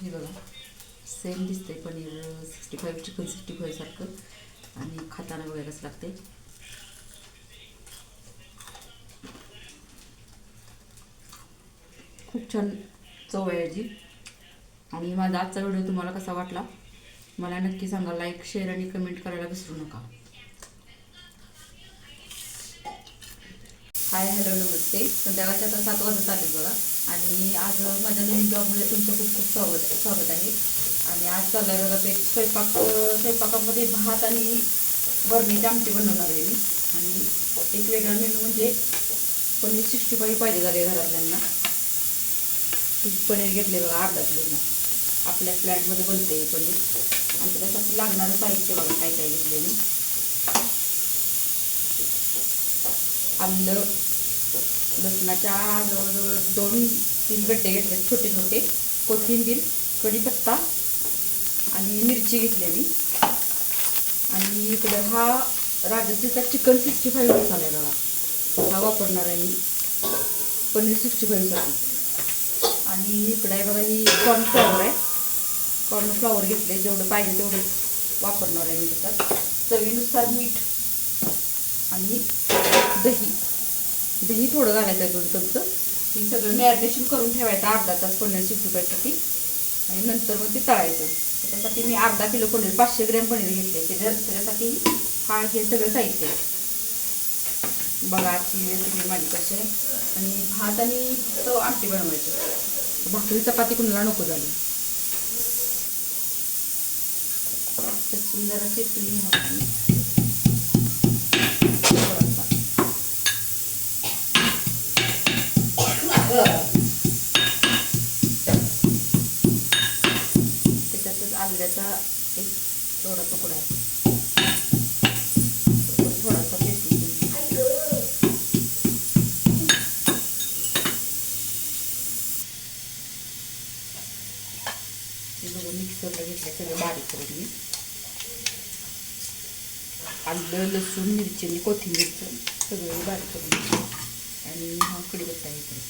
हे बघा. सेम दिसते paneer sixty five chicken sixty five सारखं. आणि खाताना वगैरे कसं लागते खूप छान चव आहे याची. आणि माझा आजचा व्हिडिओ तुम्हाला कसा वाटला? मला नक्की सांगा. लाईक शेअर आणि कमेंट करायला विसरू नका. हाय हॅलो नमस्ते. संध्याकाळच्या आता सात वाजत आले बघा. आणि आज माझ्या नवीन जॉबमध्ये तुमचं खूप खूप स्वागत स्वागत आहे. आणि आज चालला एक स्वयंपाक स्वयंपाकामध्ये भात आणि बरणीची आमटी बनवणार आहे मी. आणि एक वेगळा मेनू म्हणजे पनीर सिक्स्टी फाईव्ह पाहिजे झाले घरातल्यांना. पनीर घेतले बघा अर्धा किलोना आपल्या फ्लॅटमध्ये बनते पनीर. आणि त्याच्यासाठी लागणारं साहित्य बघा काय काय घेतले मी. आलं लसणाच्या जवळजवळ दोन तीन गड्डे घेतले छोटे छोटे. कोथिंबीर कढीपत्ता आणि मिरची घेतली आम्ही आणि इकडं हा राजस्थीचा चिकन सिक्स्टी फाईव्ह मसाला आहे बघा. हा वापरणार आहे मी. पनीर सिक्स्टी फाईव्हसाठी आणि इकडं आहे बघा ही कॉर्नफ्लॉवर आहे. कॉर्नफ्लॉवर घेतले जेवढं पाहिजे तेवढं वापरणार आहे मी त्याच्यात. चवीनुसार मीठ आणि दही. दही थोडं घालायचं आहे दोन चमचं हे सगळं मॅरिनेशन करून ठेवायचं अर्धा तास पनीर सिक्स्टी फायसाठी आणि नंतर मग ते तळायचं. त्याच्यासाठी मी अर्धा किलो पनीर पाचशे ग्रॅम पनीर घेतले. त्याच्या त्याच्यासाठी हा हे सगळं साहित्य बघा आजची रेसिपी माझी कशी आहे. आणि भात आणि तो आमटी बनवायची. भाकरी चपाती कुणाला नको झाली. तर जरा चिपटून घेणार हे बघा मिक्सरला घेतलं सगळं बारीक करून मी आलं लसूण मिरची आणि कोथिंबीरचं सगळं बारीक करून घेतलं. आणि हा कडीपत्ता इकडे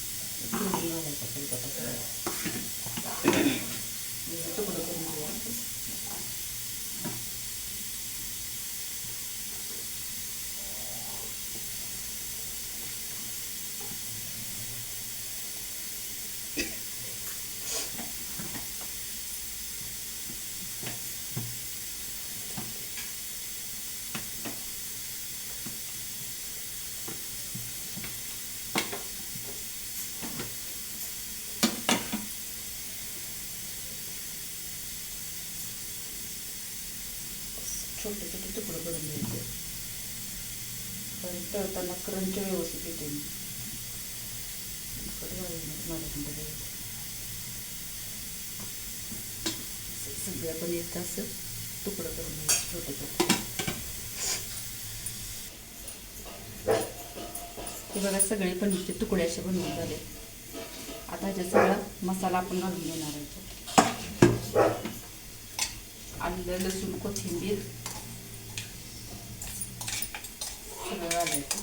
फोडणी घालायचा कडीपत्ता सगळा म्हणजे तुकडं करून घेऊया छोटे छोटे तुकडे करून घ्यायचे. कारण तळताना क्रंच व्यवस्थित येते. सगळ्या पण येत द्यायचं. सगळ्या असं तुकडं करून घ्यायचं छोटे छोटे. हे बघा सगळे पनीरचे तुकडे असे बनवून झाले. आता ह्याच्या सगळा मसाला आपण घालून घेणार आहे आलं लसूण कोथिंबीर सगळं घालायचं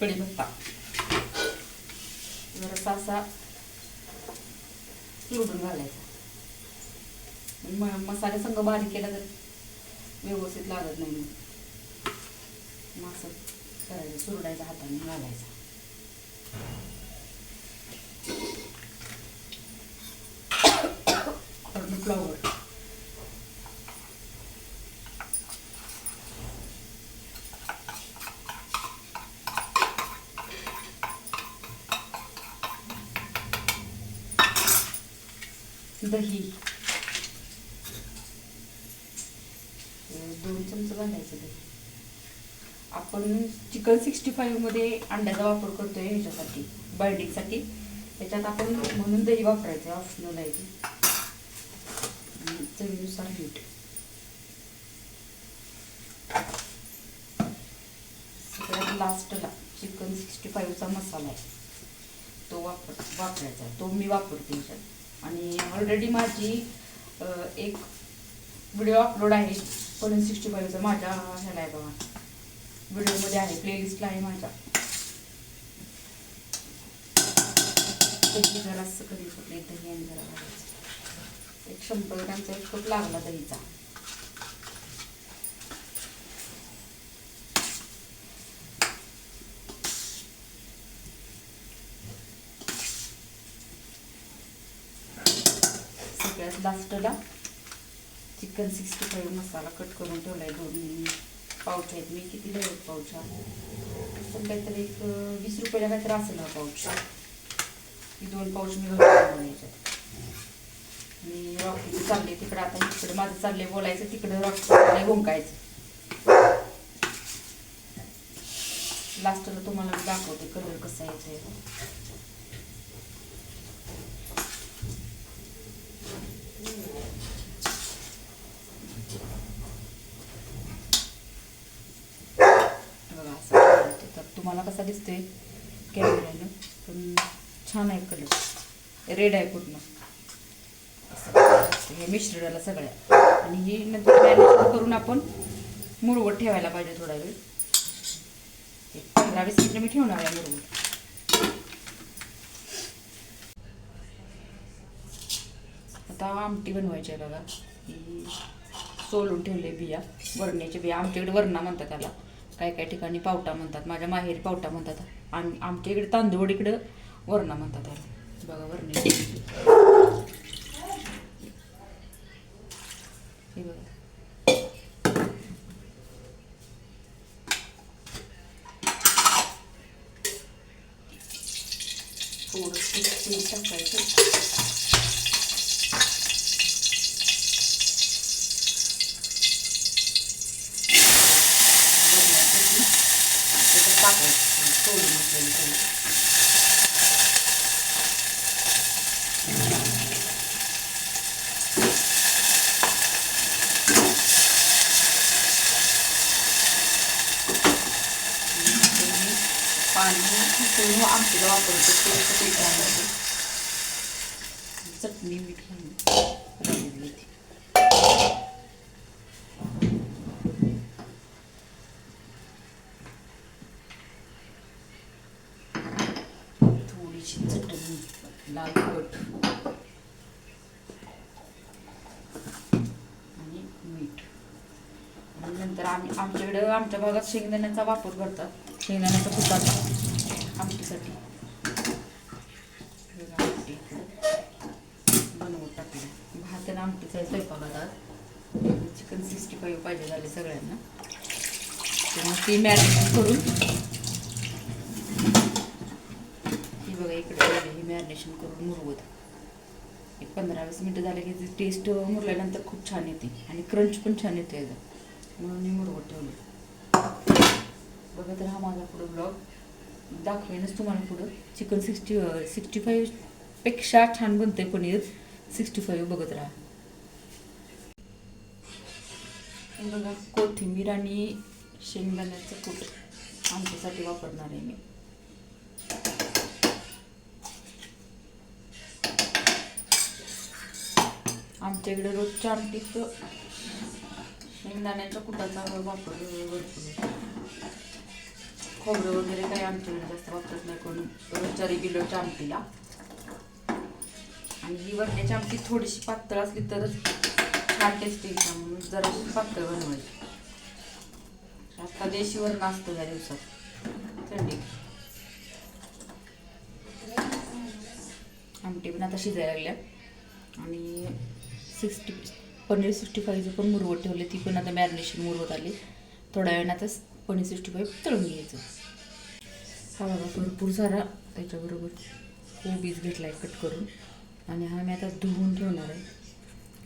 कढीपत्ता जरासा असा लुडून घालायचा. म मसाले संग बारीक केला तर व्यवस्थित लागत नाही मग. असं करायचं सुरडायचा हाताने घालायचा. फ्लॉवर दही. दोन चमचं घालायचं दही. आपण चिकन सिक्स्टी फाईव्हमध्ये अंड्याचा वापर करतोय ह्याच्यासाठी बायडिंगसाठी त्याच्यात आपण म्हणून दही वापरायचं ऑप्शनल आहे ते. चवीनुसार मीठ. सगळ्यात लास्टला चिकन सिक्स्टी फाईव्हचा मसाला आहे. तो वापर वापरायचा. तो मी वापरते ह्याच्यात. आणि ऑलरेडी माझी एक व्हिडिओ अपलोड आहे. पनीर सिक्स्टी फाईव्हचा माझ्या ह्याला आहे बघा. व्हिडिओमध्ये आहे प्लेलिस्टला आहे माझ्या. जरासं कधी कुठले दही आणि जरा एक शंभर ग्रॅमचा एक कप लागला दहीचा आपल्या लास्टला chicken sixty five masala cut करून ठेवला आहे दोन पाऊच आहेत. मी किती आहेत पाऊच पण काहीतरी एक वीस रुपयाला काहीतरी असेल हा पाऊच ही दोन पाऊच मी घालून याच्यात. मी रॉकीचं चालले तिकडं. आता तिकडं माझं चाललंय बोलायचं. तिकडं रॉकी चाललंय लास्टला तुम्हाला दाखवते कलर कसा यायचा बघा असा colour येतो. तर तुम्हाला कसा दिसतोय कॅमेऱ्यानं पण छान आहे कलर रेड आहे पूर्ण. हे मिश्रणाला सगळ्या. आणि ही नंतर मॅनेज करून आपण मुरवत ठेवायला पाहिजे थोडा वेळ. एक पंधरा वीस मिनिटं मी ठेवणार आहे मुरवत आता आमटी बनवायची आहे बघा. सोलून ठेवले बिया. वरण्याच्या बिया. आमच्याकडे वरणा म्हणतात त्याला. काही काही ठिकाणी पावटा म्हणतात माझ्या माहेरी पावटा म्हणतात. आणि आमच्या इकडे तांदूळ इकडं वरणा म्हणतात बघा वरण्याची हे बघा. थोडंसं टाकायचं वरण्यासाठी त्याच्यात टाकायचं सोडून घेतलेलं सगळं. ते मी पाणी. उकळून आमटीला वापरतो थोडंसं पीठ घालायचं चटणी मीठ घालून. राहिलेली थोडीशी चटणी लाल तिखट आणि मीठ. आणि नंतर आम्ही आमच्याकडं आमच्या भागात शेंगदाण्याचा वापर करतात. शेंगदाण्याचा कुटाचा आमटीसाठी बघा आमटी बनवून टाकलं भात आणि आमटीचा स्वयंपाक स्वयंपाकात आज चिकन सिक्स्टी फाईव्ह पाहिजे झाले सगळ्यांना. तर मग ती मॅरिनेट करून ही बघा इकडे पाहिजे ही मॅरिनेशन करून मुरवत. एक पंधरा वीस मिनटं झाले की ती टेस्ट मुरल्यानंतर खूप छान येते आणि क्रंच पण छान येतो याचा. म्हणून मी मुरवत ठेवलं. बघत राहा माझा पुढं ब्लॉग दाखवेनच तुम्हाला पुढं. चिकन सिक्स्टी सिक्स्टी फाईव्हपेक्षा छान बनते पनीर. सिक्स्टी फाईव्ह बघत राहा. बघा कोथिंबीर आणि शेंगदाण्याचं कूट आमच्यासाठी वापरणार आहे मी. आमच्या इकडे रोजच्या आमटीत शेंगदाण्याच्या कुटाचा वापर भरपूर खोबरं वगैरे काही आमच्याकडे जास्त वापरत नाही कोण. रोजच्या रेग्युलरच्या आमटीला आणि ही वरण्याची आमटी थोडीशी पातळ असली तरच छान टेस्ट म्हणून जराशी पातळ बनवायची. आता देशी वरण असतं ह्या दिवसात. थंडी. आमटी पण आता शिजायला लागल्या. आणि सिक्स्टी पनीर सिक्स्टी फाईव्हचं पण मुरवत ठेवले ती पण आता मॅरिनेशन मुरवत आली. थोड्या वेळानं आता पनीर सिक्स्टी फाईव्ह तळून घ्यायचं हा बघा भरपूर सारा त्याच्याबरोबर कोबीज घेतला आहे कट करून. आणि हा मी आता धुवून ठेवणार आहे.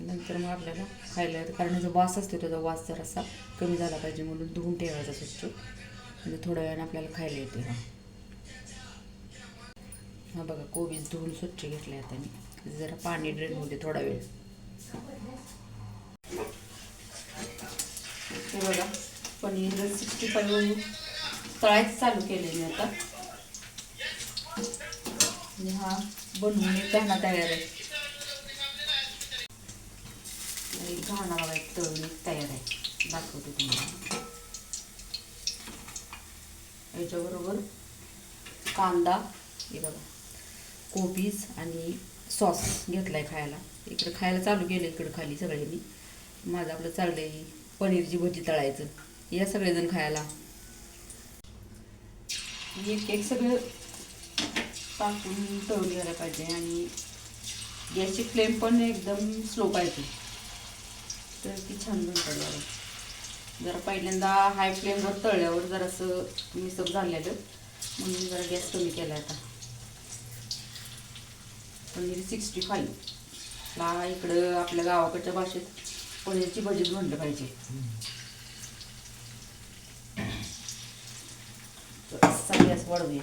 नंतर मग आपल्याला खायला येतं. कारण जो वास असतो त्याचा वास जरासा कमी झाला पाहिजे म्हणून धुवून ठेवायचा स्वच्छ. म्हणजे थोड्या वेळानं आपल्याला खायला येते हा. हा बघा कोबीज धुवून स्वच्छ घेतले आता मी. जरा पाणी ड्रेन होते थोडा वेळ. बघा. पनीर सिक्स्टी फाईव्ह तळायचं चालू केले मी आता. आणि हा बनवून एक घाणा तयार आहे. एक घाणा बघा एक तळून एक तयार आहे. दाखवते तुम्हाला. याच्याबरोबर कांदा हे बघा कोबीज आणि सॉस घेतला आहे खायला. इकडं खायला चालू केलं इकडं खाली सगळ्यांनी. माझं आपलं चाललं आहे पनीरची भजी तळायचं. या सगळेजण खायला. एक एक सगळं टाकून तळून घ्यायला पाहिजे आणि गॅसची फ्लेम पण एकदम स्लो पाहिजे. तर ती छान बनतात जरा जरा पहिल्यांदा हाय फ्लेमवर तळल्यावर जरासं मिसप झालेलं. म्हणून जरा गॅस कमी केला आता. Paneer sixty five. ला इकडं आपल्या गावाकडच्या भाषेत पनीरची भजीच म्हणलं पाहिजे तर असा गॅस वाढवूया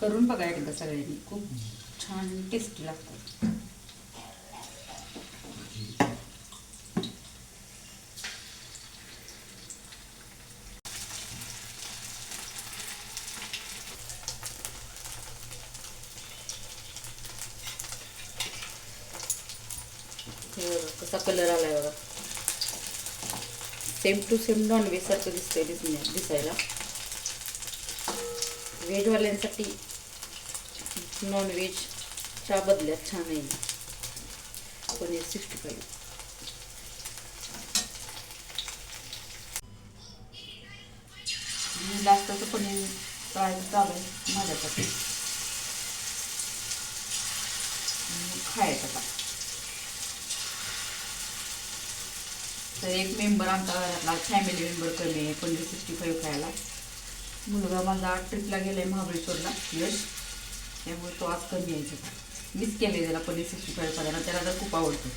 करून बघा एकदा सगळ्यांनी. खूप छान टेस्टी लागतात हे बघा कसा कलर आला बघा. सेम टू सेम नॉनव्हेज सारखं दिसतंय दिसण्या दिसायला. व्हेजवाल्यांसाठी नॉनव्हेजच्या बदल्यात छान आहे. पनीर सिक्स्टी फाईव्ह जास्तचं पनीर तळायचं चालू आहे माझ्यासाठी. खायचं का तर एक मेंबर आमचा घरातला फॅमिली मेंबर कमी आहे पनीर सिक्स्टी फाईव्ह खायला. मुलगा माझा ट्रिपला गेला आहे महाबळेश्वरला यश. त्यामुळे तो आज कमी यायचा मीच केलं आहे त्याला पनीर सिक्स्टी फाईव्ह खायला त्याला तर खूप आवडतो.